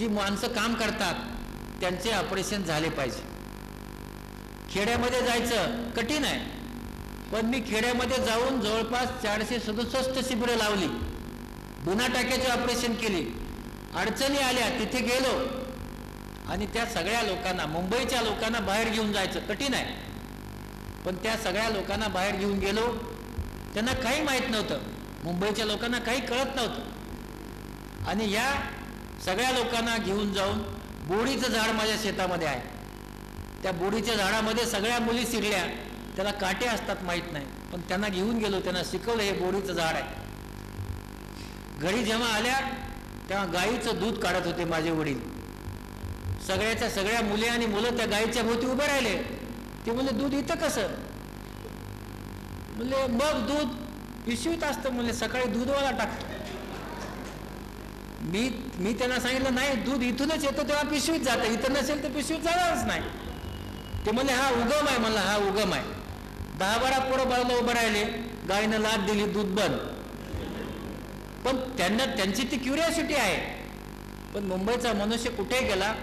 जी माणसं काम करतात त्यांचे ऑपरेशन झाले पाहिजे. खेड्यामध्ये जायचं कठीण आहे पण मी खेड्यामध्ये जाऊन जवळपास चारशे सदुसष्ट शिबिरं लावली. बुना टाक्याचे ऑपरेशन केली. अडचणी आल्या तिथे गेलो. आणि त्या सगळ्या लोकांना मुंबईच्या लोकांना बाहेर घेऊन जायचं कठीण आहे. पण त्या सगळ्या लोकांना बाहेर घेऊन गेलो. त्यांना काही माहीत नव्हतं. मुंबईच्या लोकांना काही कळत नव्हतं. आणि या सगळ्या लोकांना घेऊन जाऊन बोडीचं झाड माझ्या शेतामध्ये आहे. त्या बोडीच्या झाडामध्ये सगळ्या मुली शिरल्या. त्याला काटे असतात माहीत नाही. पण त्यांना घेऊन गेलो त्यांना शिकवलं हे बोडीचं झाड आहे. घरी जेव्हा आल्या तेव्हा गाईचं दूध काढत होते माझे वडील. सगळ्याच्या सगळ्या मुली आणि मुलं त्या गाईच्या भोवती उभे राहिले. ते म्हणले दूध इथं कसं? म्हणले मग दूध पिशवीत असतं. म्हणले सकाळी दूधवाला टाकतो. मी मी त्यांना सांगितलं नाही दूध इथूनच येतं तेव्हा पिशवीत जातं. इथं नसेल तर पिशवीत जाणारच नाही. ते म्हणले हा उगम आहे म्हणला हा उगम आहे. दहा बारा पोरं बाजूला उभं राहिले. गायनं लाद दिली दूध बंद. पण त्यांना त्यांची ती क्युरियासिटी आहे. पण मुंबईचा मनुष्य कुठे गेला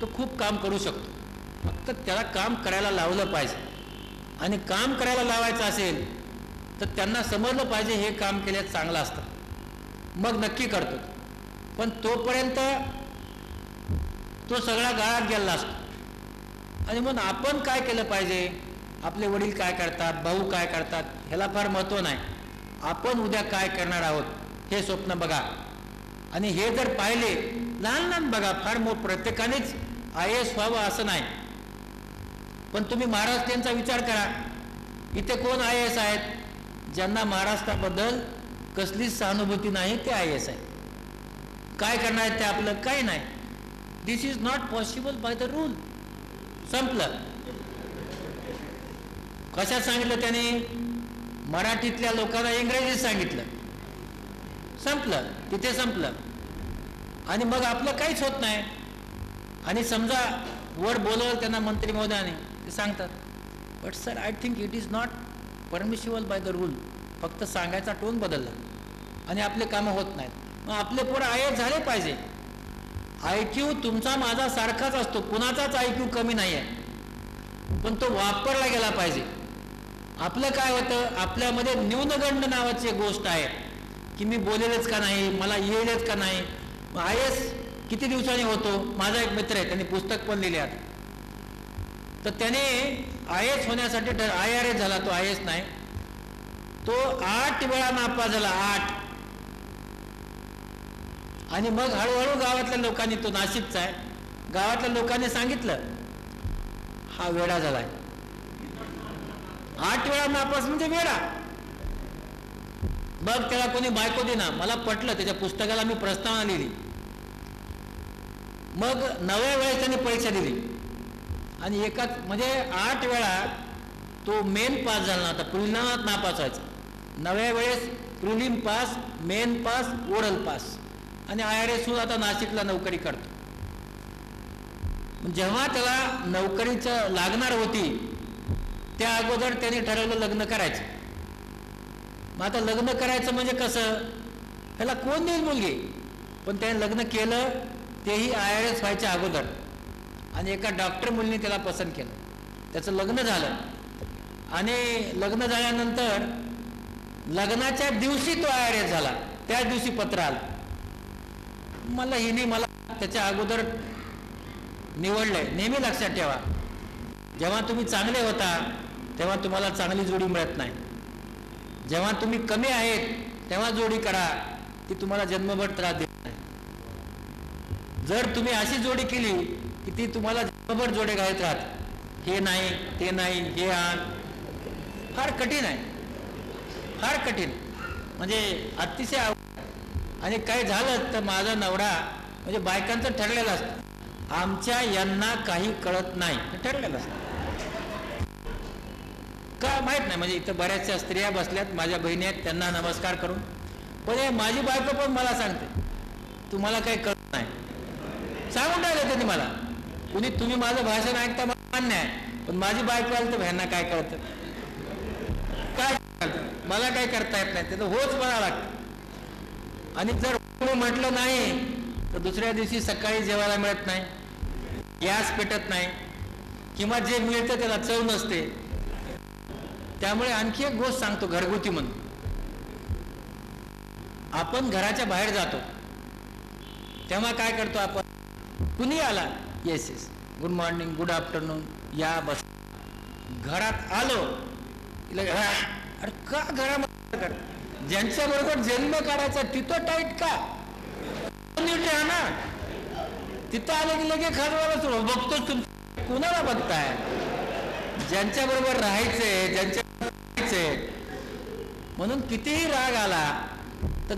तो खूप काम करू शकतो. फक्त त्याला काम करायला लावलं पाहिजे. आणि काम करायला लावायचं असेल तर त्यांना समजलं पाहिजे हे काम केल्यास चांगलं असतं. मग नक्की करतो. पण तोपर्यंत तो सगळा गाळात गेला असतो. आणि मग आपण काय केलं पाहिजे? आपले वडील काय करतात? भाऊ काय करतात? ह्याला फार महत्त्व नाही. आपण उद्या काय करणार आहोत? हे स्वप्न बघा. आणि हे जर पाहिले लहान लहान बघा फार मो प्रत्येकानेच आय एस व्हावं असं नाही. पण तुम्ही महाराष्ट्रीयांचा विचार करा. इथे कोण आय एस आहेत? ज्यांना महाराष्ट्राबद्दल कसलीच सहानुभूती नाही ते आय एस आहे काय करणार ते आपलं काय नाही. This is not possible by the rule संपलं. कशात सांगितलं त्याने? मराठीतल्या लोकांना इंग्रजीत सांगितलं. संपलं. तिथे संपलं. आणि मग आपलं काहीच होत नाही. आणि समजा वर बोलवलं त्यांना मंत्री महोदयाने ते सांगतात. But sir I think it is not permissible by the rule फक्त सांगायचा टोन बदलला. आणि आपले कामं होत नाहीत. मग आपले पोरं आय झाले पाहिजे. आय क्यू तुमचा माझा सारखाच असतो. कुणाचाच आय क्यू कमी नाही आहे पण तो वापरला गेला पाहिजे. आपलं काय होतं? आपल्यामध्ये न्यूनगंड नावाची एक गोष्ट आहे. की मी बोलेलच का नाही? मला येईलच का नाही? आय एस किती दिवसांनी होतो? माझा एक मित्र आहे. त्यांनी पुस्तक पण लिहिले आता तर त्याने आय एस होण्यासाठी आय आर एस झाला. तो आय एस नाही. तो आठ वेळा नापा झाला. आठ. आणि मग हळूहळू गावातल्या लोकांनी तो नाशिकचा आहे. गावातल्या लोकांनी सांगितलं हा वेडा झालाय. आठ वेळा नापास म्हणजे वेडा मग त्याला कोणी बायको देना मला पटलं त्याच्या पुस्तकाला मी प्रस्तावना लिहिली. मग नव्या वेळेस त्यांनी परीक्षा दिली. आणि एकाच म्हणजे आठ वेळा तो मेन पास झाला नव्हता प्रिलिमात नापास व्हायचा. नव्या वेळेस prelim pass main pass oral pass. आणि आय आर एस आता नाशिकला नोकरी करतो. जेव्हा त्याला नोकरीचं लागणार होती त्या अगोदर त्यांनी ठरवलं लग्न करायचं. मग आता लग्न करायचं म्हणजे कसं? ह्याला कोण देईल मुलगी? पण त्याने लग्न केलं तेही आय आर एस व्हायच्या अगोदर. आणि एका डॉक्टर मुलीने त्याला पसंत केलं. त्याचं लग्न झालं. आणि लग्न झाल्यानंतर लग्नाच्या दिवशी तो आय आर एस झाला. त्याच दिवशी पत्र आलं. मला हिने मला त्याच्या अगोदर निवडलंय. नेहमी लक्षात ठेवा. जेव्हा तुम्ही चांगले होता तेव्हा तुम्हाला चांगली जोडी मिळत नाही. जेव्हा तुम्ही कमी आहेत तेव्हा जोडी करा. ती तुम्हाला जन्मभर त्रास देत नाही. जर तुम्ही अशी जोडी केली की ती तुम्हाला जन्मभर जोडे घालत राहत. हे नाही ते नाही हे आण. फार कठीण आहे. फार कठीण. म्हणजे अतिशय आणि काय झालं तर माझा नवरा म्हणजे बायकांचं ठरलेलं असतं. आमच्या यांना काही कळत नाही. ठरलेलं असतं. का माहीत नाही म्हणजे इथं बऱ्याचशा स्त्रिया बसल्यात माझ्या बहिणी आहेत त्यांना नमस्कार करून. पण हे माझी बायको पण मला सांगते तुम्हाला काही कळत नाही. सांगून राहिलं त्यांनी मला. कुणी तुम्ही माझं भाषण ऐकता मला मान्य आहे पण माझी बायको आली तर ह्यांना काय कळतं? काय कळतं? मला काय करता येत नाही त्याचं होच म्हणावं लागतं. आणि जर म्हटलं नाही तर दुसऱ्या दिवशी सकाळी जेवायला मिळत नाही गॅस पेटत नाही किंवा जे मिळतं त्याला चव नसते. त्यामुळे आणखी एक गोष्ट सांगतो घरगुती म्हणून. आपण घराच्या बाहेर जातो. तेव्हा काय करतो आपण? कुणी आला? Yes yes good morning good afternoon या बस. घरात आलो की अरे का घरामध्ये ज्यांच्या बरोबर जन्म काढायचा तिथं टाईट का? नीट राहा ना. तिथं आले की लगे खाजवायला सुरू बघतोच तुम कुणाला बघताय? ज्यांच्या बरोबर राहायचंय ज्यांच्या राहायचंय. म्हणून कितीही राग आला तर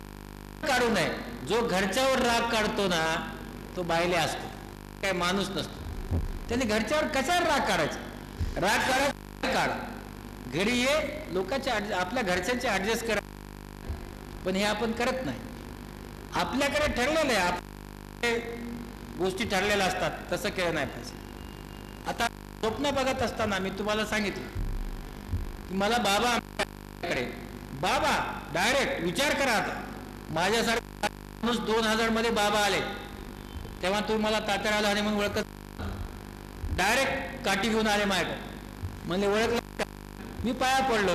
काढू नये. जो घरच्यावर राग काढतो ना तो बायले असतो. काय माणूस नसतो. त्याने घरच्यावर कशावर राग काढायचा? राग काढायचा काढ. घरी ये लोकांच्या आपल्या घरच्यांचे ऍडजस्ट करा. पण हे आपण करत नाही. आपल्याकडे ठरलेलं आहे. आप गोष्टी ठरलेल्या असतात. तसं केलं नाही पाहिजे. आता स्वप्न बघत असताना मी तुम्हाला सांगितलं की मला बाबा आमच्याकडे बाबा डायरेक्ट विचार करा आता. माझ्यासारखा माणूस दोन हजारमध्ये बाबा आले. तेव्हा तुम्ही मला तात्याला आणि म्हणून ओळखत डायरेक्ट काठी घेऊन आले माझ्याकडे. म्हणजे ओळखलं मी पाया पडलो.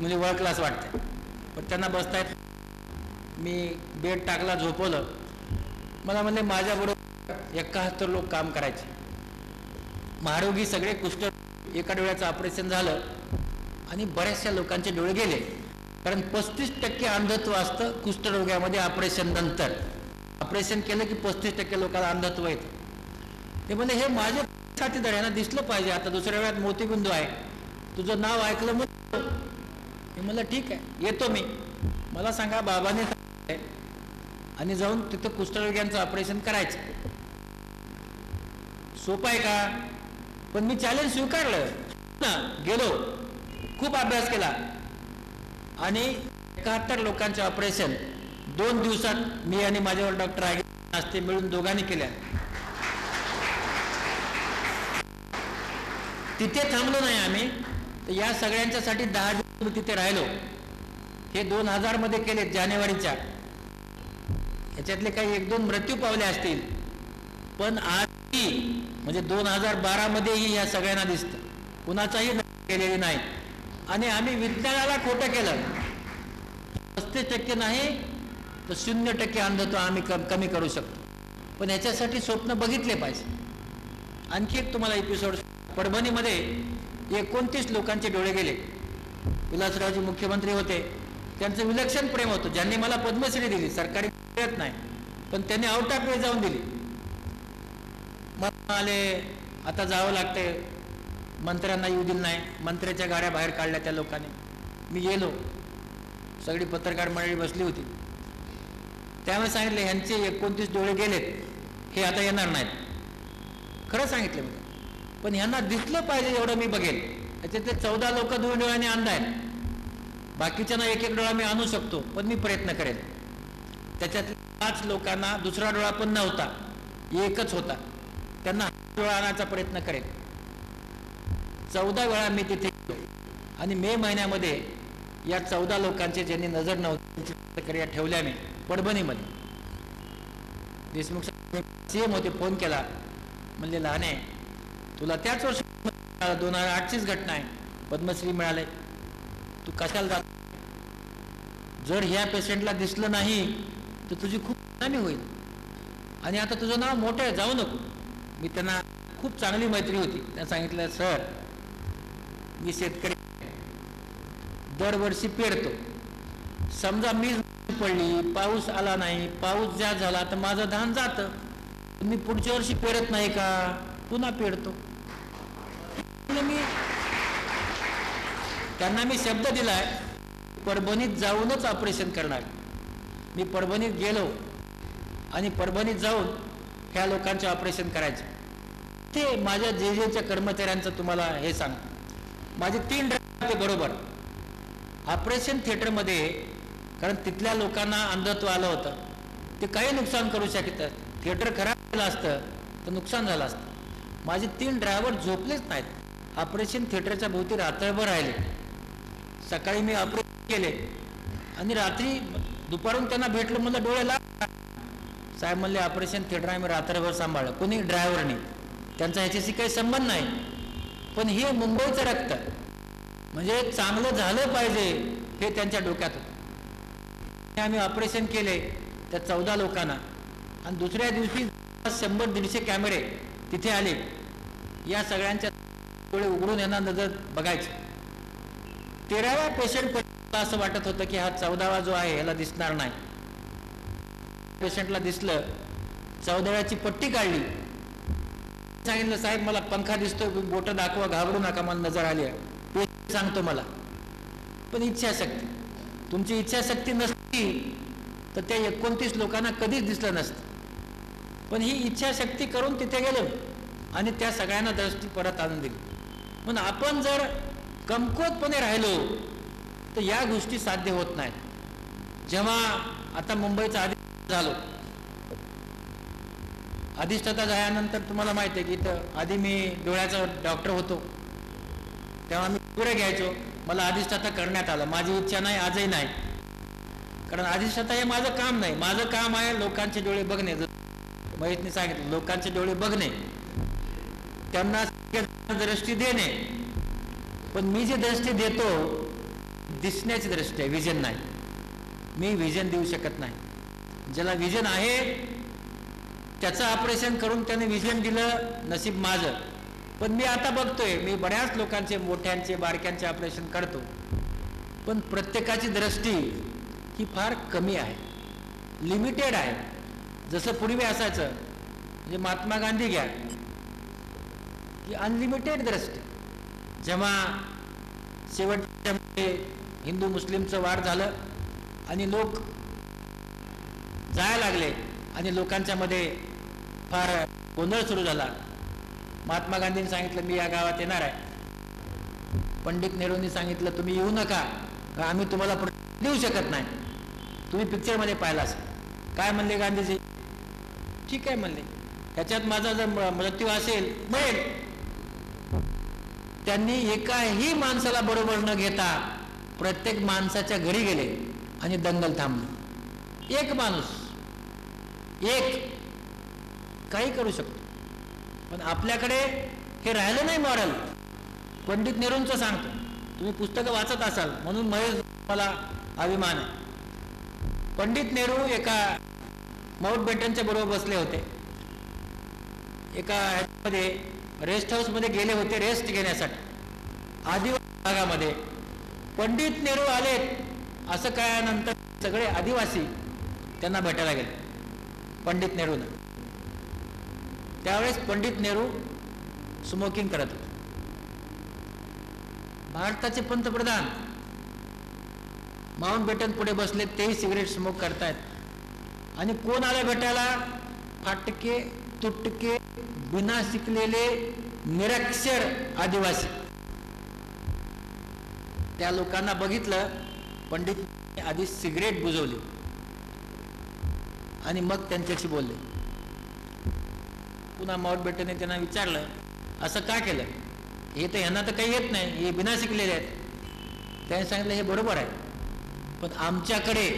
म्हणजे ओळखलाच वाटतं पण त्यांना बसता येत मी बेड टाकला झोपवलं. मला म्हणले माझ्याबरोबर एकाहत्तर लोक काम करायचे. महारोगी सगळे कुष्ठ एका डोळ्याचं ऑपरेशन झालं आणि बऱ्याचशा लोकांचे डोळे गेले. कारण पस्तीस टक्के अंधत्व असतं कुष्ठरोग्यामध्ये ऑपरेशन नंतर. ऑपरेशन केलं की पस्तीस टक्के लोकांना अंधत्व येतं. ते म्हणजे हे माझ्या साथीदार यांना दिसलं पाहिजे. आता दुसऱ्या वेळात मोतीबिंदू आहे. तुझं नाव ऐकलं मग म्हणलं ठीक आहे. येतो मी. मला सांगा बाबाने आणि जाऊन तिथं कुष्ठरोग्यांचं ऑपरेशन करायचं. सोपं आहे का? पण मी चॅलेंज स्वीकारलं. ना गेलो. खूप अभ्यास केला. आणि एकाहत्तर लोकांचे ऑपरेशन दोन दिवसात मी आणि माझ्यावर डॉक्टर आगे असते मिळून दोघांनी केल्या. तिथे थांबलो नाही आम्ही. तर या सगळ्यांच्यासाठी दहा दिवस तिथे राहिलो. हे दोन हजारमध्ये केले जानेवारीच्या. याच्यातले काही एक दोन मृत्यू पावले असतील. पण आजही म्हणजे दोन हजार बारा मध्येही या सगळ्यांना दिसतं. कुणाचाही केलेली नाही. आणि आम्ही विज्ञानाला खोटं केलं. पस्तीस टक्के नाही तर शून्य टक्के अंधत्व आम्ही कम कमी करू शकतो. पण याच्यासाठी स्वप्न बघितले पाहिजे. आणखी एक तुम्हाला एपिसोड परभणीमध्ये एकोणतीस लोकांचे डोळे गेले. विलासरावजी मुख्यमंत्री होते. त्यांचं विलक्षण प्रेम होतं. ज्यांनी मला पद्मश्री दिली सरकारी देत नाही. पण त्यांनी आउट ऑफ वे जाऊन दिली. मग आले आता जावं लागते मंत्र्यांना येऊ दिलं नाही. मंत्र्याच्या गाड्या बाहेर काढल्या त्या लोकांनी. मी गेलो. सगळी पत्रकार मंडळी बसली होती. त्यामुळे सांगितले ह्यांचे एकोणतीस डोळे गेलेत. हे आता येणार नाहीत. खरं सांगितलं मी. पण ह्यांना दिसलं पाहिजे एवढं मी बघेल. त्याच्यातले चौदा लोक दोन डोळ्याने अंध आहेत. बाकीच्यांना एक एक डोळा मी आणू शकतो पण मी प्रयत्न करेन त्याच्यातल्या पाच लोकांना दुसरा डोळा पण नव्हता. एकच होता. त्यांना डोळा आणायचा प्रयत्न करेल. चौदा वेळा मी तिथे गेलो. आणि मे महिन्यामध्ये या चौदा लोकांचे ज्यांनी नजर नव्हती प्रक्रिया ठेवल्याने ठेवल्या परभणीमध्ये देशमुख सीएम होते फोन केला. म्हणजे लहाने तुला त्याच वर्षी दोन हजार आठचीच घटना आहे. पद्मश्री मिळाले. तू कशाला जात? जर ह्या पेशंटला दिसलं नाही तर तुझी खूप हानी होईल. आणि आता तुझं नाव मोठं आहे जाऊ नको. मी त्यांना खूप चांगली मैत्री होती. त्यांना सांगितलं सर मी शेतकरी दरवर्षी पेरतो. समजा मी पडली पाऊस आला नाही पाऊस ज्या झाला तर माझं धान जातं. मी पुढच्या वर्षी पेरत नाही का? पुन्हा पेरतो. मी त्यांना मी शब्द दिलाय परभणीत जाऊनच ऑपरेशन करणार. मी परभणीत गेलो आणि परभणीत जाऊन ह्या लोकांचे ऑपरेशन करायचे. ते माझ्या जे जेच्या कर्मचाऱ्यांचं तुम्हाला हे सांग माझे तीन ड्रायव्हर होते बरोबर. ऑपरेशन थिएटरमध्ये कारण तिथल्या लोकांना अंधत्व आलं होतं. ते काही नुकसान करू शकतात थिएटर खराब झालं असतं तर नुकसान झालं असतं. माझे तीन ड्रायव्हर झोपलेच नाहीत. ऑपरेशन थिएटरच्या भोवती रात्रभर राहिले. सकाळी मी ऑपरेशन केले. आणि रात्री दुपारून त्यांना भेटलो म्हणलं डोळ्याला. लाग साहेब म्हणले ऑपरेशन थिएटर आम्ही रात्रभर सांभाळलं. कोणी ड्रायव्हरने त्यांचा ह्याच्याशी काही संबंध नाही. पण हे मुंबईचं रक्त. म्हणजे चांगलं झालं पाहिजे हे त्यांच्या डोक्यात होतं. आम्ही ऑपरेशन केले त्या चौदा लोकांना. आणि दुसऱ्या दिवशी शंभर दीडशे कॅमेरे तिथे आले. या सगळ्यांच्या डोळे उघडून यांना नजर बघायचे. तेराव्या पेशंट असं वाटत होतं की हा चौदावा जो आहे याला दिसणार नाही. पेशंटला दिसलं चौदाव्याची पट्टी काढली. सांगितलं साहेब मला पंखा दिसतोय बोट दाखवा घाबरू नका मला नजर आली आहे. सांगतो मला पण इच्छाशक्ती तुमची इच्छाशक्ती नसती तर त्या एकोणतीस लोकांना कधीच दिसलं नसतं. पण ही इच्छाशक्ती करून तिथे गेलो आणि त्या सगळ्यांना दृष्टी परत आणून दिली. म्हणून आपण जर कमकुवतपणे राहिलो तर या गोष्टी साध्य होत नाहीत. जेव्हा आता मुंबईचा आधी झालो. अधिष्ठाता झाल्यानंतर तुम्हाला माहिती आहे की इथं आधी मी डोळ्याचा डॉक्टर होतो. तेव्हा मी पुढे घ्यायचो. मला अधिष्ठाता करण्यात आलं. माझी इच्छा नाही आजही नाही. कारण अधिष्ठाता हे माझं काम नाही. माझं काम आहे लोकांचे डोळे बघणे. जर महेशने सांगितलं लोकांचे डोळे बघणे. त्यांना दृष्टी देणे. पण मी जी दृष्टी देतो दिसण्याची दृष्टी आहे विजन नाही. मी विजन देऊ शकत नाही. ज्याला विजन आहे त्याचं ऑपरेशन करून त्याने विजन दिलं नसीब माझं. पण मी आता बघतोय मी बऱ्याच लोकांचे मोठ्यांचे बारक्यांचे ऑपरेशन करतो. पण प्रत्येकाची दृष्टी ही फार कमी आहे. लिमिटेड आहे. जसं पूर्वी असायचं म्हणजे महात्मा गांधी घ्या की अनलिमिटेड दृष्टी. जेव्हा शेवटच्या हिंदू मुस्लिमचं वाढ झालं आणि लोक जायला लागले आणि लोकांच्या मध्ये फार गोंधळ सुरू झाला. महात्मा गांधींनी सांगितलं मी या गावात येणार आहे. पंडित नेहरूंनी सांगितलं तुम्ही येऊ नका का आम्ही तुम्हाला देऊ शकत नाही. तुम्ही पिक्चरमध्ये पाहिलास काय म्हणले गांधीजी? ठीक आहे म्हणले. त्याच्यात माझा जर मृत्यू असेल मिळेल. त्यांनी एकाही माणसाला बरोबर न घेता प्रत्येक माणसाच्या घरी गेले आणि दंगल थांबली. एक माणूस एक काही करू शकतो. पण आपल्याकडे हे राहिलं नाही मॉडेल पंडित नेहरूंचं सांगतो. तुम्ही पुस्तकं वाचत असाल म्हणून महेश मला अभिमान आहे. पंडित नेहरू एका माउंट बेटनच्या बरोबर बसले होते. एका ह्याच्यामध्ये रेस्ट हाऊसमध्ये गेले होते रेस्ट घेण्यासाठी. आदिवासी भागामध्ये पंडित नेहरू आलेत असं कळल्यानंतर सगळे आदिवासी त्यांना भेटायला गेले पंडित नेहरूनं. त्यावेळेस पंडित नेहरू स्मोकिंग करत होते. भारताचे पंतप्रधान माउंट बेटन पुढे बसले तेही सिगरेट स्मोक करतायत. आणि कोण आले भेटायला? फाटके तुटके बिना शिकलेले निरक्षर आदिवासी. त्या लोकांना बघितलं पंडित आधी सिगरेट बुजवली. आणि मग त्यांच्याशी बोलले. पुन्हा माउंट बेटने त्यांना विचारलं असं का केलं? हे तर ह्यांना तर काही येत नाही हे बिना शिकलेले आहेत. त्यांनी सांगितलं हे बरोबर आहे. पण आमच्याकडे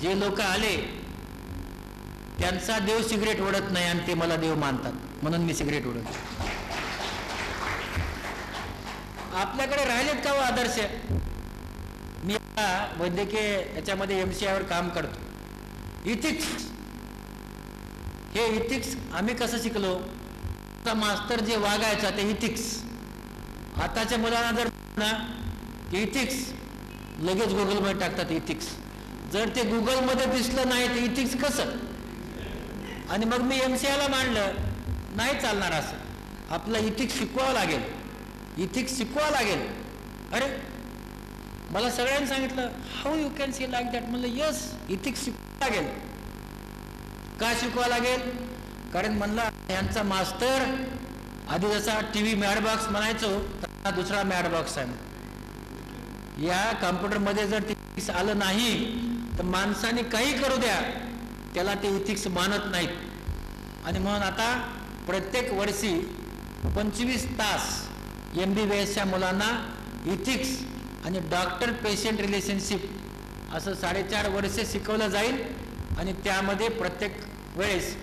जे लोक आले त्यांचा देव सिगरेट ओढत नाही आणि ते मला देव मानतात. म्हणून मी सिगरेट ओढत आपल्याकडे राहिलेत का हो आदर्श? मी आता वैद्यकीय याच्यामध्ये एम सी आयवर काम करतो. इथिक्स हे इथिक्स आम्ही कसं शिकलो? मास्तर जे वागायचा ते इथिक्स आताच्या मुलांना जर ना इथिक्स लगेच गुगलमध्ये टाकतात इथिक्स जर ते गुगलमध्ये दिसलं नाही तर इथिक्स कसं? आणि मग मी एम सी आयला मांडलं नाही चालणार असं. आपलं इथिक्स शिकवावं लागेल. इथिक्स शिकवावं लागेल. अरे मला सगळ्यांनी सांगितलं how you can see like that म्हणलं यस इथिक्स शिकवा लागेल. का शिकवा लागेल? कारण म्हणला यांचा मास्तर आधी जसा टी व्ही मॅड बॉक्स म्हणायचो तसा दुसरा मॅड बॉक्स आहे. या कॉम्प्युटरमध्ये जर इथिक्स आलं नाही तर माणसाने काही करू द्या. त्याला ते इथिक्स मानत नाहीत. आणि म्हणून आता प्रत्येक वर्षी पंचवीस तास एम बी बी एसच्या मुलांना इथिक्स आणि डॉक्टर पेशंट रिलेशनशिप असं साडेचार वर्ष शिकवलं जाईल आणि त्यामध्ये प्रत्येक वेळेस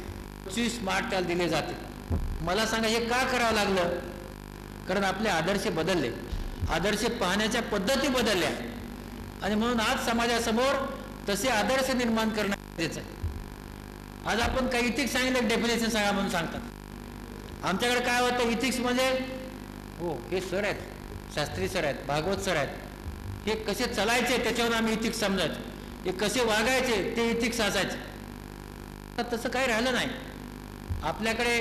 पंचवीस मार्क त्याला दिले जाते मला सांगा हे का करावं लागलं? कारण आपले आदर्श बदलले. आदर्श पाहण्याच्या पद्धती बदलल्या. आणि म्हणून आज समाजासमोर तसे आदर्श निर्माण करणं गरजेचं आहे. आज आपण काही इथिक्स सांगितलं डेफिनेशन सांगा म्हणून सांगतात. आमच्याकडे काय होतं इथिक्स म्हणजे हो हे सर आहेत शास्त्री सर आहेत भागवत सर आहेत. हे कसे चालायचे त्याच्यावर आम्ही इथिक समजायचो हे कसे वागायचे ते इथिक असायचे आता तसं काही राहिलं नाही. आपल्याकडे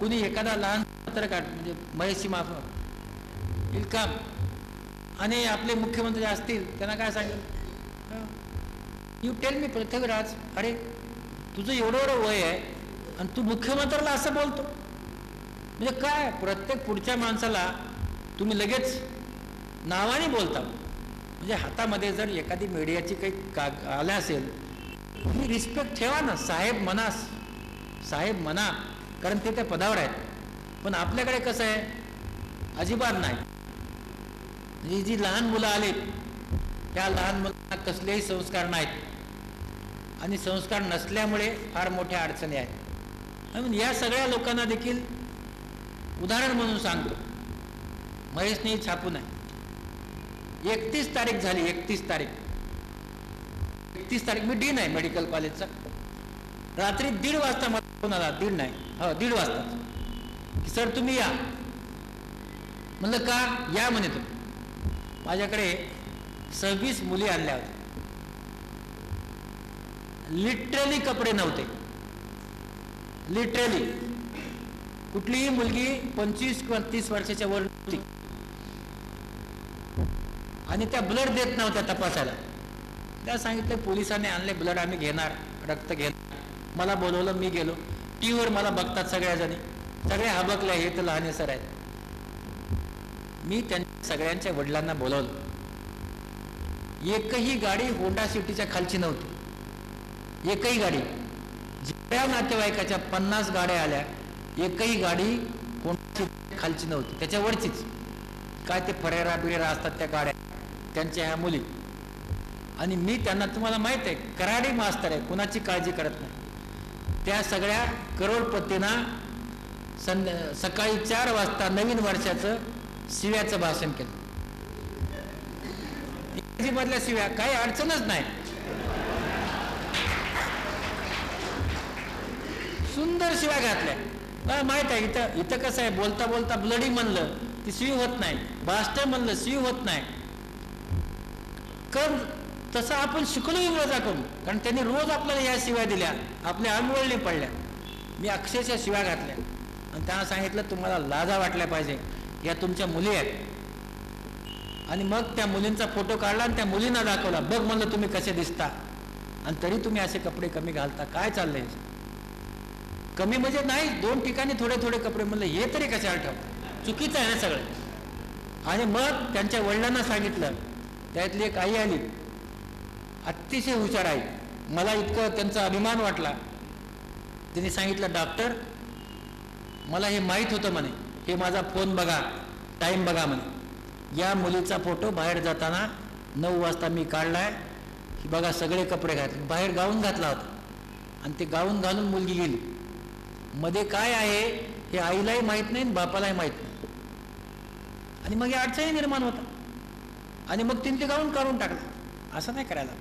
कुणी एखादा लहान पत्रकार म्हणजे महेशी माफ इलकाम. आणि आपले मुख्यमंत्री असतील त्यांना काय सांगेल? You tell me Prithviraj. अरे तुझं एवढं एवढं वय आहे आणि तू मुख्यमंत्र्याला असं बोलतो. म्हणजे काय? प्रत्येक पुढच्या माणसाला तुम्ही लगेच नावाने बोलता. म्हणजे हातामध्ये जर एखादी मीडियाची काही काग आल्या असेल तुम्ही रिस्पेक्ट ठेवा ना. साहेब म्हणा साहेब म्हणा कारण ते त्या पदावर आहेत. पण आपल्याकडे कसं आहे? अजिबात नाही. जी जी लहान मुलं आलीत त्या लहान मुलांना कसलेही संस्कार नाहीत. आणि संस्कार नसल्यामुळे फार मोठ्या अडचणी आहेत. म्हणून या सगळ्या लोकांना देखील उदाहरण म्हणून सांगतो. महेशने छापू नये एकतीस तारीख झाली एकतीस तारीख. एकतीस तारीख मी डीन आहे मेडिकल कॉलेजचा रात्री दीड वाजता मला फोन आला दीड नाही हो दीड वाजता. की सर तुम्ही या. म्हणलं का? या म्हणे तुम्ही माझ्याकडे सव्वीस मुली आणल्या होत्या. लिटरली कपडे नव्हते. लिटरली कुठलीही मुलगी पंचवीस किंवा तीस वर्षाच्या वर नव्हती. आणि त्या ब्लड देत नव्हत्या तपासायला. त्या सांगितलं पोलिसांनी आणले ब्लड आम्ही घेणार रक्त घेणार. मला बोलवलं मी गेलो. टी व्हीवर मला बघतात सगळ्या जणी. सगळे हबकले हे तर लहान सर आहेत. मी त्यांच्या सगळ्यांच्या वडिलांना बोलवलं. एकही गाडी होंडा सिटीच्या खालची नव्हती. एकही गाडी. जेवढ्या नातेवाईकाच्या पन्नास गाड्या आल्या एकही गाडी कोणाची खालची नव्हती. त्याच्यावरचीच. काय ते फरेरा बिरेरा असतात त्या गाड्या. त्यांच्या ह्या मुली. आणि मी त्यांना तुम्हाला माहीत आहे कराडी मास्तर आहे. कुणाची काळजी करत नाही. त्या सगळ्या करोडपतींना सं सकाळी चार वाजता नवीन वर्षाचं शिव्याचं भाषण केलं. इंग्रजीमधल्या शिव्या काही अडचणच नाही. सुंदर शिव्या घातल्या. मला माहीत आहे इथं इथं कसं आहे बोलता बोलता ब्लडी म्हणलं ती स्वी होत नाही. बास्टर म्हणलं स्वी होत नाही. कर तसं आपण शिकलो इंग्रजाकडून कारण त्यांनी रोज आपल्याला या शिवाय दिल्या. आपल्या अंगवळणी पडल्या. मी अक्षरशः शिव्या घातल्या. आणि त्यांना सांगितलं तुम्हाला लाजा वाटल्या पाहिजे. या तुमच्या मुली आहेत. आणि मग त्या मुलींचा फोटो काढला आणि त्या मुलींना दाखवला. बघ म्हणलं तुम्ही कसे दिसता. आणि तरी तुम्ही असे कपडे कमी घालता. काय चाललंय? कमी म्हणजे नाही दोन ठिकाणी थोडे थोडे कपडे म्हणले हे तरी कशाला ठेव? चुकीचं आहे ना सगळं. आणि मग त्यांच्या वडिलांना सांगितलं त्यातली एक आई आली. अतिशय हुशार आहे मला इतकं त्यांचा अभिमान वाटला. त्यांनी सांगितलं डॉक्टर मला हे माहीत होतं म्हणे हे माझा फोन बघा टाईम बघा म्हणे. या मुलीचा फोटो बाहेर जाताना नऊ वाजता मी काढलाय. की बघा सगळे कपडे घातले. बाहेर गाऊन घातला होता. आणि ते गाऊन घालून मुलगी गेली. मध्ये काय आहे हे आईलाही माहीत नाही आणि बापालाही माहीत नाही. आणि मग या अडचणी निर्माण होतात. आणि मग तिने ते गाऊन काढून टाकलं असं नाही करायला